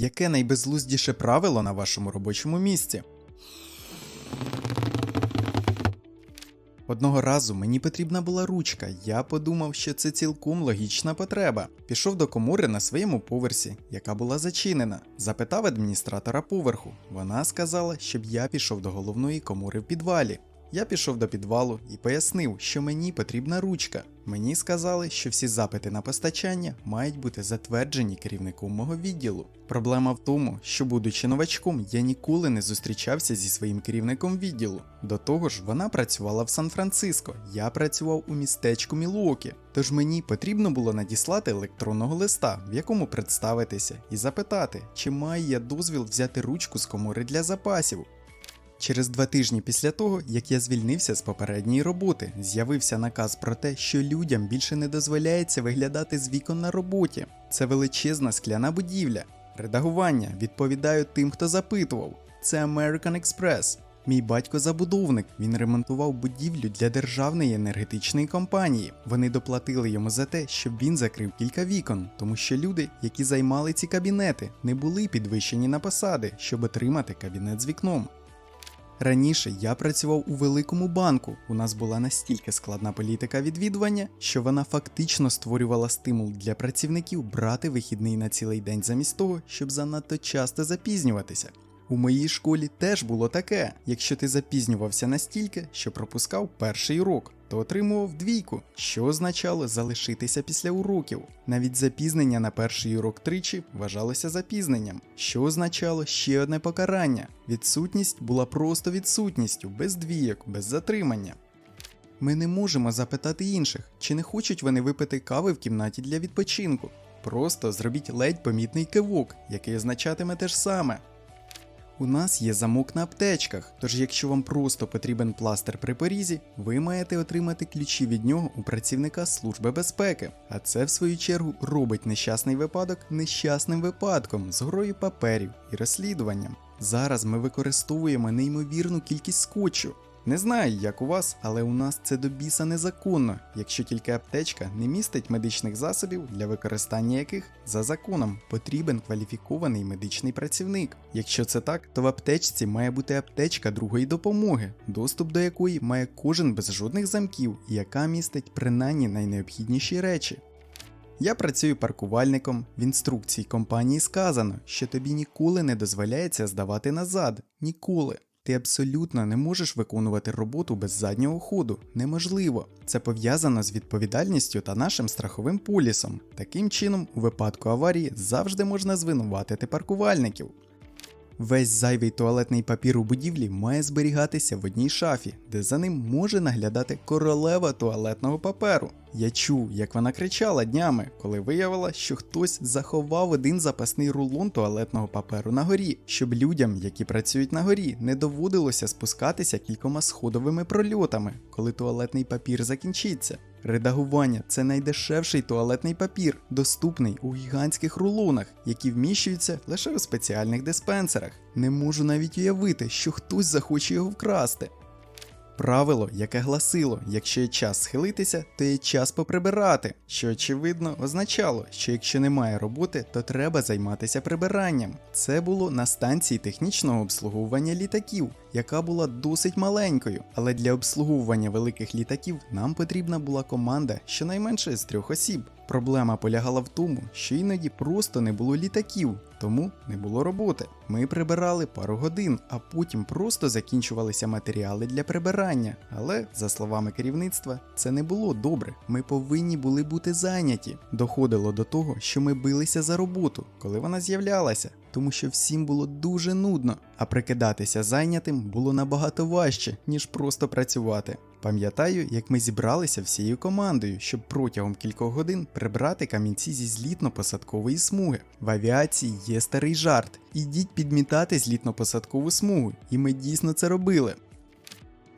Яке найбезглуздіше правило на вашому робочому місці? Одного разу мені потрібна була ручка. Я подумав, що це цілком логічна потреба. Пішов до комори на своєму поверсі, яка була зачинена. Запитав адміністратора поверху. Вона сказала, щоб я пішов до головної комори в підвалі. Я пішов до підвалу і пояснив, що мені потрібна ручка. Мені сказали, що всі запити на постачання мають бути затверджені керівником мого відділу. Проблема в тому, що, будучи новачком, я ніколи не зустрічався зі своїм керівником відділу. До того ж, вона працювала в Сан-Франциско, я працював у містечку Мілуокі. Тож мені потрібно було надіслати електронного листа, в якому представитися, і запитати, чи маю я дозвіл взяти ручку з комори для запасів. Через два тижні після того, як я звільнився з попередньої роботи, з'явився наказ про те, що людям більше не дозволяється виглядати з вікон на роботі. Це величезна скляна будівля. Редагування відповідаю тим, хто запитував. Це American Express. Мій батько забудовник. Він ремонтував будівлю для державної енергетичної компанії. Вони доплатили йому за те, щоб він закрив кілька вікон, тому що люди, які займали ці кабінети, не були підвищені на посади, щоб отримати кабінет з вікном. Раніше я працював у великому банку. У нас була настільки складна політика відвідування, що вона фактично створювала стимул для працівників брати вихідний на цілий день замість того, щоб занадто часто запізнюватися. У моїй школі теж було таке: якщо ти запізнювався настільки, що пропускав перший урок, то отримував двійку, що означало залишитися після уроків. Навіть запізнення на перший урок тричі вважалося запізненням, що означало ще одне покарання. Відсутність була просто відсутністю, без двійок, без затримання. Ми не можемо запитати інших, чи не хочуть вони випити кави в кімнаті для відпочинку. Просто зробіть ледь помітний кивок, який означатиме те ж саме. У нас є замок на аптечках, тож якщо вам просто потрібен пластир при порізі, ви маєте отримати ключі від нього у працівника Служби безпеки. А це, в свою чергу, робить нещасний випадок нещасним випадком з грою паперів і розслідуванням. Зараз ми використовуємо неймовірну кількість скотчу. Не знаю, як у вас, але у нас це до біса незаконно, якщо тільки аптечка не містить медичних засобів, для використання яких за законом потрібен кваліфікований медичний працівник. Якщо це так, то в аптечці має бути аптечка другої допомоги, доступ до якої має кожен без жодних замків, яка містить принаймні найнеобхідніші речі. Я працюю паркувальником. В інструкції компанії сказано, що тобі ніколи не дозволяється здавати назад. Ніколи. Ти абсолютно не можеш виконувати роботу без заднього ходу. Неможливо. Це пов'язано з відповідальністю та нашим страховим полісом. Таким чином, у випадку аварії завжди можна звинуватити паркувальників. Весь зайвий туалетний папір у будівлі має зберігатися в одній шафі, де за ним може наглядати королева туалетного паперу. Я чув, як вона кричала днями, коли виявила, що хтось заховав один запасний рулон туалетного паперу на горі, щоб людям, які працюють на горі, не доводилося спускатися кількома сходовими прольотами, коли туалетний папір закінчиться. Редагування це найдешевший туалетний папір, доступний у гігантських рулонах, які вміщуються лише у спеціальних диспенсерах. Не можу навіть уявити, що хтось захоче його вкрасти. Правило, яке гласило, якщо є час схилитися, то є час поприбирати, що очевидно означало, що якщо немає роботи, то треба займатися прибиранням. Це було на станції технічного обслуговування літаків, яка була досить маленькою, але для обслуговування великих літаків нам потрібна була команда щонайменше з трьох осіб. Проблема полягала в тому, що іноді просто не було літаків, тому не було роботи. Ми прибирали пару годин, а потім просто закінчувалися матеріали для прибирання. Але, за словами керівництва, це не було добре. Ми повинні були бути зайняті. Доходило до того, що ми билися за роботу, коли вона з'являлася. Тому що всім було дуже нудно, а прикидатися зайнятим було набагато важче, ніж просто працювати. Пам'ятаю, як ми зібралися всією командою, щоб протягом кількох годин прибрати камінці зі злітно-посадкової смуги. В авіації є старий жарт: ідіть підмітати злітно-посадкову смугу, і ми дійсно це робили.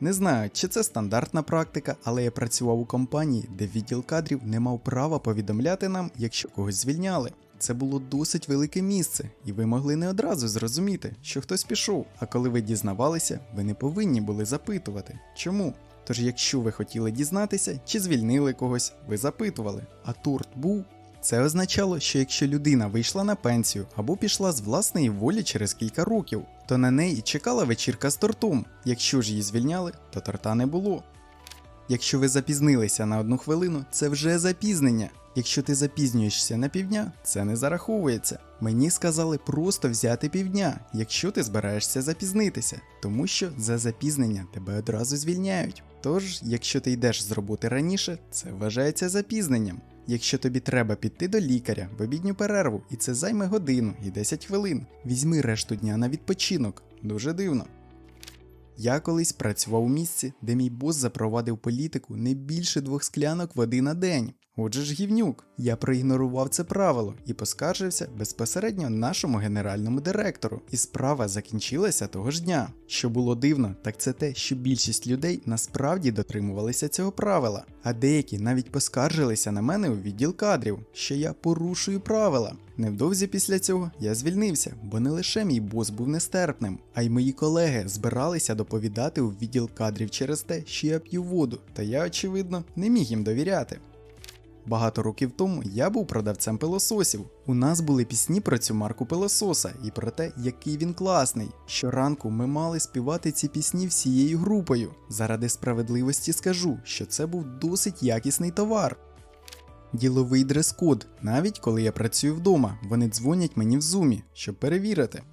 Не знаю, чи це стандартна практика, але я працював у компанії, де відділ кадрів не мав права повідомляти нам, якщо когось звільняли. Це було досить велике місце, і ви могли не одразу зрозуміти, що хтось пішов. А коли ви дізнавалися, ви не повинні були запитувати. Чому? Тож, якщо ви хотіли дізнатися, чи звільнили когось, ви запитували, а торт був. Це означало, що якщо людина вийшла на пенсію або пішла з власної волі через кілька років, то на неї чекала вечірка з тортом. Якщо ж її звільняли, то торта не було. Якщо ви запізнилися на одну хвилину, це вже запізнення. Якщо ти запізнюєшся на півдня, це не зараховується. Мені сказали просто взяти півдня, якщо ти збираєшся запізнитися, тому що за запізнення тебе одразу звільняють. Тож, якщо ти йдеш з роботи раніше, це вважається запізненням. Якщо тобі треба піти до лікаря в обідню перерву, і це займе годину і 10 хвилин, візьми решту дня на відпочинок. Дуже дивно. Я колись працював у місці, де мій бос запровадив політику не більше двох склянок води на день. Отже ж гівнюк, я проігнорував це правило і поскаржився безпосередньо нашому генеральному директору, і справа закінчилася того ж дня. Що було дивно, так це те, що більшість людей насправді дотримувалися цього правила, а деякі навіть поскаржилися на мене у відділ кадрів, що я порушую правила. Невдовзі після цього я звільнився, бо не лише мій бос був нестерпним, а й мої колеги збиралися доповідати у відділ кадрів через те, що я п'ю воду, та я, очевидно, не міг їм довіряти. Багато років тому я був продавцем пилососів. У нас були пісні про цю марку пилососа і про те, який він класний. Щоранку ми мали співати ці пісні всією групою. Заради справедливості скажу, що це був досить якісний товар. Діловий дрес-код, навіть коли я працюю вдома, вони дзвонять мені в зумі, щоб перевірити.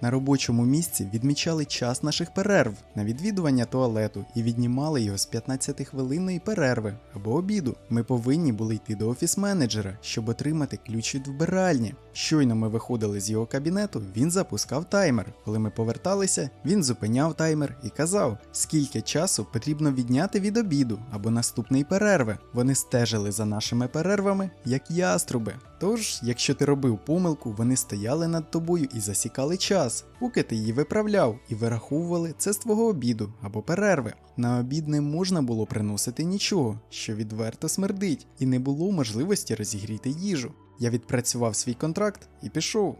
На робочому місці відмічали час наших перерв на відвідування туалету і віднімали його з 15-хвилинної перерви або обіду. Ми повинні були йти до офіс-менеджера, щоб отримати ключ від вбиральні. Щойно ми виходили з його кабінету, він запускав таймер. Коли ми поверталися, він зупиняв таймер і казав, скільки часу потрібно відняти від обіду або наступної перерви. Вони стежили за нашими перервами, як яструби. Тож, якщо ти робив помилку, вони стояли над тобою і засікали час, поки ти її виправляв, і вираховували це з твого обіду або перерви. На обід не можна було приносити нічого, що відверто смердить, і не було можливості розігріти їжу. Я відпрацював свій контракт і пішов.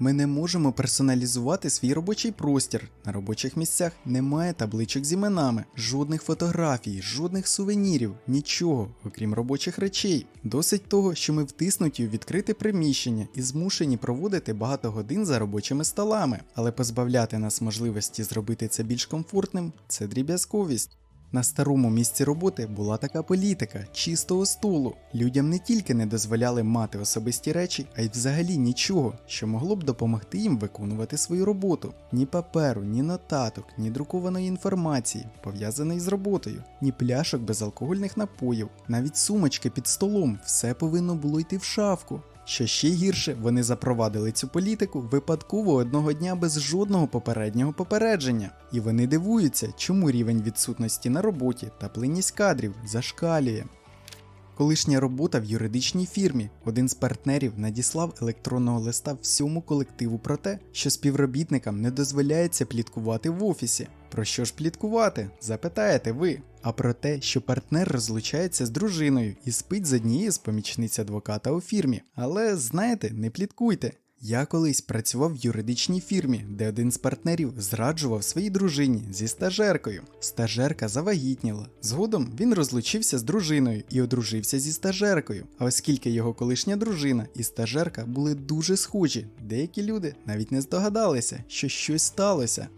Ми не можемо персоналізувати свій робочий простір. На робочих місцях немає табличок з іменами, жодних фотографій, жодних сувенірів, нічого, окрім робочих речей. Досить того, що ми втиснуті у відкрите приміщення і змушені проводити багато годин за робочими столами, але позбавляти нас можливості зробити це більш комфортним це дріб'язковість. На старому місці роботи була така політика чистого столу. Людям не тільки не дозволяли мати особисті речі, а й взагалі нічого, що могло б допомогти їм виконувати свою роботу. Ні паперу, ні нотаток, ні друкованої інформації, пов'язаної з роботою, ні пляшок безалкогольних напоїв, навіть сумочки під столом, все повинно було йти в шафку. Що ще гірше, вони запровадили цю політику випадково одного дня без жодного попереднього попередження. І вони дивуються, чому рівень відсутності на роботі та плинність кадрів зашкалює. Колишня робота в юридичній фірмі. Один з партнерів надіслав електронного листа всьому колективу про те, що співробітникам не дозволяється пліткувати в офісі. Про що ж пліткувати? Запитаєте ви. А про те, що партнер розлучається з дружиною і спить з однією з помічниць адвоката у фірмі. Але знаєте, не пліткуйте. Я колись працював в юридичній фірмі, де один з партнерів зраджував своїй дружині зі стажеркою. Стажерка завагітніла. Згодом він розлучився з дружиною і одружився зі стажеркою. А оскільки його колишня дружина і стажерка були дуже схожі, деякі люди навіть не здогадалися, що щось сталося.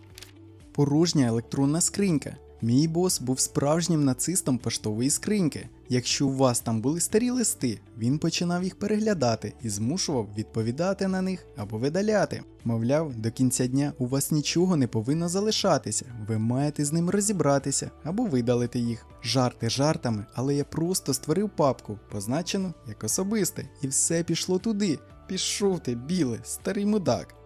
Порожня електронна скринька. Мій бос був справжнім нацистом поштової скриньки. Якщо у вас там були старі листи, він починав їх переглядати і змушував відповідати на них або видаляти. Мовляв, до кінця дня у вас нічого не повинно залишатися, ви маєте з ним розібратися або видалити їх. Жарти жартами, але я просто створив папку, позначену як особисте, і все пішло туди. Пішов ти, біле, старий мудак.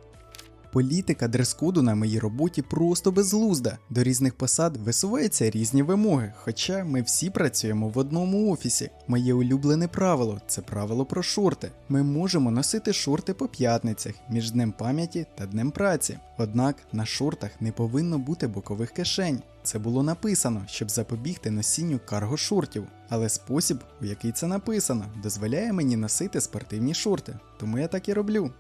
Політика дрес-коду на моїй роботі просто безглузда. До різних посад висуваються різні вимоги, хоча ми всі працюємо в одному офісі. Моє улюблене правило це правило про шорти. Ми можемо носити шорти по п'ятницях між днем пам'яті та днем праці. Однак на шортах не повинно бути бокових кишень. Це було написано, щоб запобігти носінню карго-шортів, але спосіб, у який це написано, дозволяє мені носити спортивні шорти, тому я так і роблю.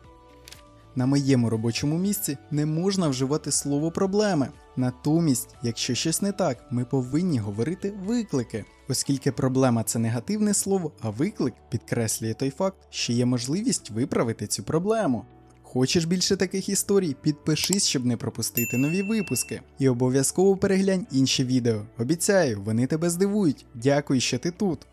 На моєму робочому місці не можна вживати слово проблеми. Натомість, якщо щось не так, ми повинні говорити виклики, оскільки проблема це негативне слово, а виклик підкреслює той факт, що є можливість виправити цю проблему. Хочеш більше таких історій? Підпишись, щоб не пропустити нові випуски. І обов'язково переглянь інші відео. Обіцяю, вони тебе здивують. Дякую, що ти тут.